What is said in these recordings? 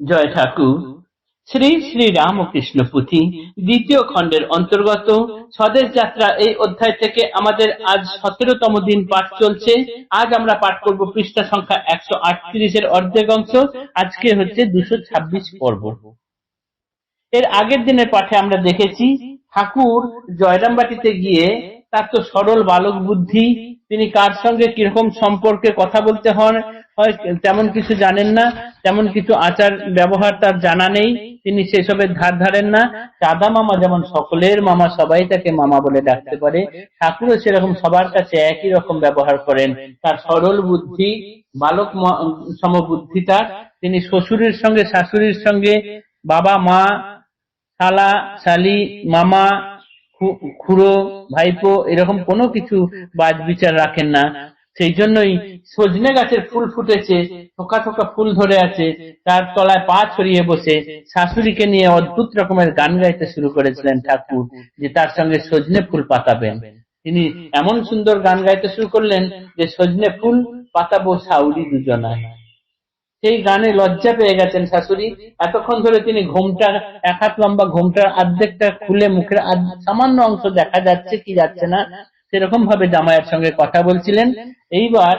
জয় ঠাকুর শ্রী শ্রী রামকৃষ্ণ পুঁথি, দ্বিতীয় খণ্ডের অন্তর্গত স্বদেশ যাত্রা এই অধ্যায় থেকে আমাদের আজ সতেরোতম দিন পাঠ চলছে। আজ আমরা পাঠ করব পৃষ্ঠা সংখ্যা একশো আটত্রিশের অর্ধেক অংশ। আজকে হচ্ছে দুশো ছাব্বিশ পর্ব। এর আগের দিনের পাঠে আমরা দেখেছি, ঠাকুর জয়রামবাটিতে গিয়ে তার তো সরল বালক বুদ্ধি তিনি কার সঙ্গে কীরকম সম্পর্কে কথা বলতে হয় তেমন কিছু জানেন না, তেমন কিছু আচার ব্যবহার তার জানা নেই, তিনি সেসবের ধার ধারেন না। দাদা মামা যেমন সকলের মামা, সবাই তাকে মামা বলে ডাকতে পারে। ঠাকুরও সেরকম সবার কাছে একই রকম ব্যবহার করেন। তার সরল বুদ্ধি, বালক সমবুদ্ধি তার। তিনি শ্বশুরের সঙ্গে, শাশুড়ির সঙ্গে বাবা মা শালা, শালি, মামা খুড়ো, ভাইপো এরকম কোনো কিছু বাজ বিচার রাখেন না। সেই জন্যই সজনে গাছের ফুল ফুটেছে, থোকা থোকা ফুল ধরে আছে, তার তলায় পা ছড়িয়ে বসে শাশুড়িকে নিয়ে অদ্ভুত রকমের গান গাইতে শুরু করেছিলেন ঠাকুর, যে তার সঙ্গে সজনে ফুল পাতাবেন। তিনি এমন সুন্দর গান গাইতে শুরু করলেন যে সজনে ফুল পাতাবো সাউরি দুজনায়। সেই গানে লজ্জা পেয়ে গেছেন শাশুড়ি। এতক্ষণ ধরে তিনি ঘোমটা এক হাত লম্বা ঘোমটার অর্ধেকটা খুলে মুখের সামান্য অংশ দেখা যাচ্ছে কি যাচ্ছে না, সেরকম ভাবে জামাইয়ের সঙ্গে কথা বলছিলেন। এইবার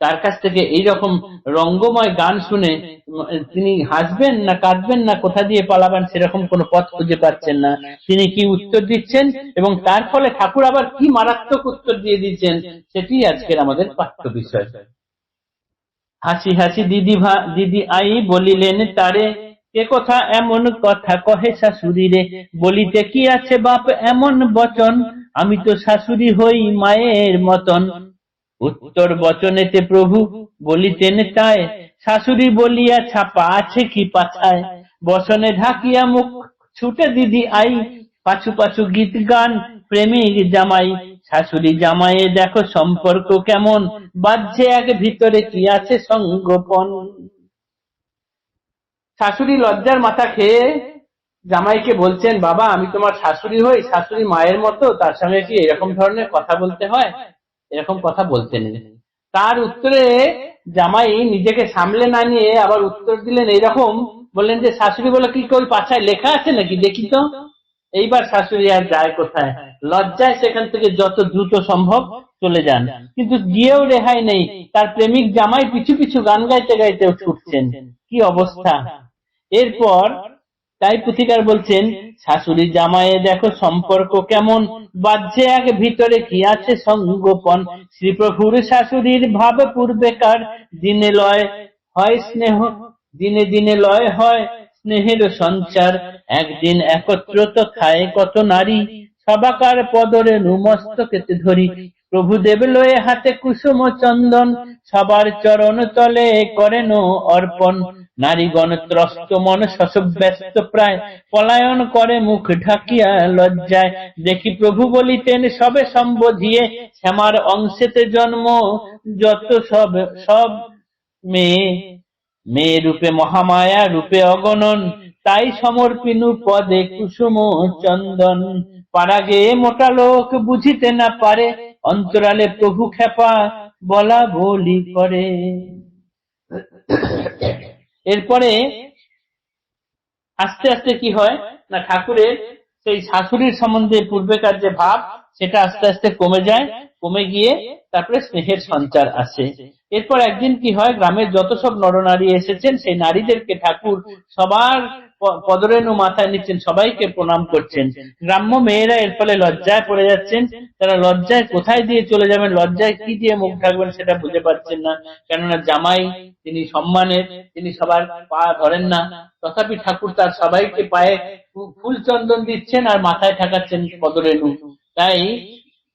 তার কাছ থেকে এই রকম রঙ্গময় গান শুনে, তিনি হাসবেন না কাঁদবেন না, কোথা দিয়ে পালাবেন সেরকম কোনো পথ খুঁজে পাচ্ছেন না। তিনি কি উত্তর দিচ্ছেন এবং তার ফলে ঠাকুর আবার কি মারাত্মক উত্তর দিয়ে দিচ্ছেন সেটি আজকের আমাদের পাঠ্য বিষয়। হাসি হাসি দিদি দিদি আই বলিলেন, তারে কে কথা এমন কথা কহে শাশুড়ি রে? বলিতে কি আছে বাপ এমন বচন? আমি তো শাশুড়ি হই মায়ের মতন। উত্তর বচনেতে প্রভু বলিতেন, তাই, শাশুড়ি বলিয়া ছাপা আছে কি পাছায়? বসনে ঢাকিয়া মুখ, ছুটে দিদি আই, পাছু পাছু গীত গান প্রেমিক জামাই। শাশুড়ি জামাইয়ে দেখো সম্পর্ক কেমন? বাজছে এক ভিতরে কি আছে সঙ্গোপন শাশুড়ি লজ্জার মাথা খেয়ে জামাইকে বলছেন, বাবা, আমি তোমার শাশুড়ি হই, শাশুড়ি মায়ের মতো, তার সঙ্গে কি এরকম ধরনের কথা বলতে হয়? এরকম কথা বলতে নেই। তার উত্তরে জামাই নিজেকে সামলে না নিয়ে আবার উত্তর দিলেন, এইরকম? বললেন যে, শাশুড়ি বলে কি কই পাছায় লেখা আছে নাকি? দেখি তো। এইবার শাশুড়ি আর যায় কোথায়? লজ্জায় সেখান থেকে যত দ্রুত সম্ভব চলে যান। কিন্তু গিয়েও রেহাই নেই। তার প্রেমিক জামাই পিছু পিছু গান গাইতে গাইতেও ছুটছেন। কি অবস্থা? এরপর তাই পুথিকার বলছেন শাশুড়ি জামাইয়ে দেখো সম্পর্ক কেমন। বাজছে এক ভিতরে কি আছে সঙ্গোপন। শ্রীপ্রভুর শাশুড়ির ভাব পূর্বেকার দিনে লয় হয় স্নেহ দিনে দিনে লয় হয় স্নেহের সঞ্চার। একদিন একত্রত খায় কত নারী, সবাকার পদরে নুমস্তকেতে ধরি। প্রভু দেব লয়ে হাতে কুসুম চন্দন, সবার চরণ তলে করেন অর্পণ। নারীগণ ত্রস্ত মন, শশব্যস্ত প্রায়। পলায়ন করে মুখ ঢাকিয়া লজ্জায়। দেখি প্রভু বলিতেন, সবে সম্বোধিয়ে শ্যামার অংশেতে জন্ম, যত সব সব মেয়ে। মেয়ে রূপে মহামায়া, রূপে অগণন। তাই সমর্পিনু পদে কুসুম চন্দন। পারাগে মোটা লোক বুঝিতে না পারে, অন্তরালে প্রভু খেপা বলা বলি করে। এরপরে আস্তে আস্তে কি হয় না, ঠাকুরের সেই শাশুড়ির সম্বন্ধে পূর্বেকার যে ভাব সেটা আস্তে আস্তে কমে যায়, কমে গিয়ে তারপরে স্নেহের সঞ্চার আসে। এরপর একদিন কি হয়, গ্রামের যত সব নরনারী এসেছেন, সেই নারীদেরকে ঠাকুর সবার পদরেণু মাথায় নিচ্ছেন, সবাইকে প্রণাম করছেন। গ্রাম্য মেয়েরা এর ফলে লজ্জায় পড়ে যাচ্ছেন। তারা লজ্জায় কোথায় দিয়ে চলে যাবেন, লজ্জায় কি দিয়ে মুখ ঢাকবেন সেটা বুঝে পাচ্ছেন না। কেননা জামাই, তিনি সম্মানের, তিনি সবার পা ধরেন না। তথাপি ঠাকুর তার সবাইকে পায়ে ফুল চন্দন দিচ্ছেন আর মাথায় ঠাকাচ্ছেন পদরেণু তাই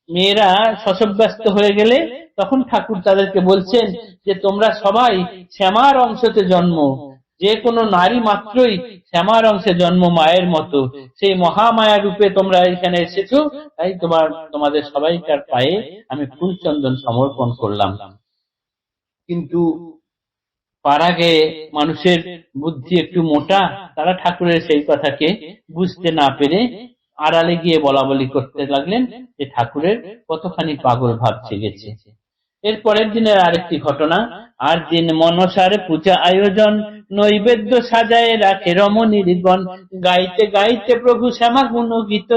মেয়েরা শশব্যস্ত হয়ে গেলে তখন ঠাকুর তাদেরকে বলছেন যে, তোমরা সবাই শ্যামার অংশতে জন্ম। যে কোনো নারী মাত্রই শ্যামার অংশে জন্ম মায়ের মতো। সেই মহামায়া রূপে তোমরা এখানে এসেছ। তাই তোমার, তোমাদের সবাইকার পায়ে আমি ফুল চন্দন সমর্পণ করলাম। কিন্তু পাড়াগে মানুষের বুদ্ধি একটু মোটা, তারা ঠাকুরের সেই কথাকে বুঝতে না পেরে আড়ালে গিয়ে বলা বলি করতে লাগলেন যে ঠাকুরের কতখানি পাগল ভাব জেগেছে। এর পরের দিনের আরেকটি ঘটনা, আর দিন মনসার পূজা আয়োজন নৈবেদ্য সাজায় রাখে রমণীর গণ গাইতে গাইতে প্রভু শ্যামা গুণ গীত,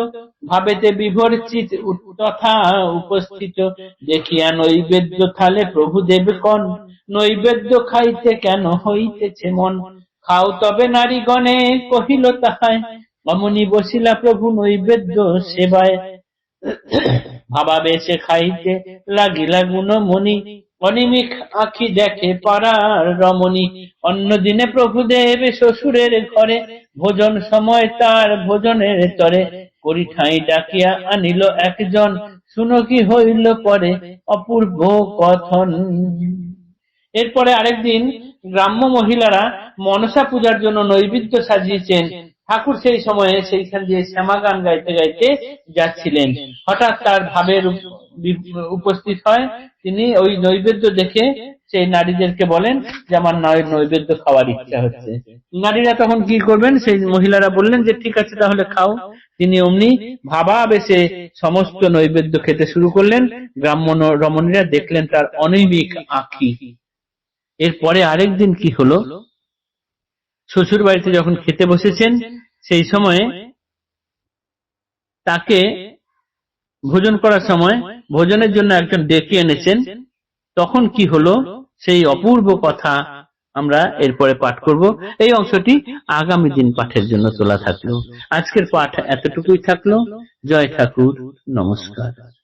ভাবেতে বিভোর চিত উ- তথা উপস্থিত। দেখিয়া নৈবেদ্য থালে প্রভু দেব কন নৈবেদ্য খাইতে কেন হইতেছে মন? খাও তবে নারীগণে, কহিল তাহায় অমনি বসিলা প্রভু নৈবেদ্য সেবায়। ভাবাবেশে খাইতে লাগিলা গুণমণি অনিমিক আখি দেখে পাড়ার রমণী। অন্যদিনে প্রভুদেব শ্বশুরের ঘরে, ভোজন সময় তার ভোজনের তরে। করি ঠাঁই ডাকিয়া আনিল একজন, শুনো কি হইল পরে অপূর্ব কথন। এরপরে আরেকদিন গ্রাম্য মহিলারা মনসা পূজার জন্য নৈবেদ্য সাজিয়েছেন। ঠাকুর সেই সময়ে সেইখান দিয়ে শ্যামা গান গাইতে গাইতে যাচ্ছিলেন। হঠাৎ তার ভাবের উপস্থিত হয়। তিনি ওই নৈবেদ্য দেখে সেই নারীদেরকে বলেন যে, আমার নৈবেদ্য খাওয়ার ইচ্ছা হচ্ছে। নারীরা তখন কি করবেন? সেই মহিলারা বললেন যে, ঠিক আছে, তাহলে খাও। তিনি অমনি ভাবা বেশে সমস্ত নৈবেদ্য খেতে শুরু করলেন। গ্রাম্য রমণীরা দেখলেন তার অনৈমিক আঁখি। এরপরে আরেকদিন কি হলো? শ্বশুর বাড়িতে যখন খেতে বসেছেন, সেই সময়ে তাকে ভোজন করার সময় ভোজনের জন্য একজন ডেকে এনেছেন। তখন কি হলো? সেই অপূর্ব কথা আমরা এরপরে পাঠ করব। এই অংশটি আগামী দিন পাঠের জন্য তোলা থাকল। আজকের পাঠ এতটুকুই থাকল। জয় ঠাকুর। নমস্কার।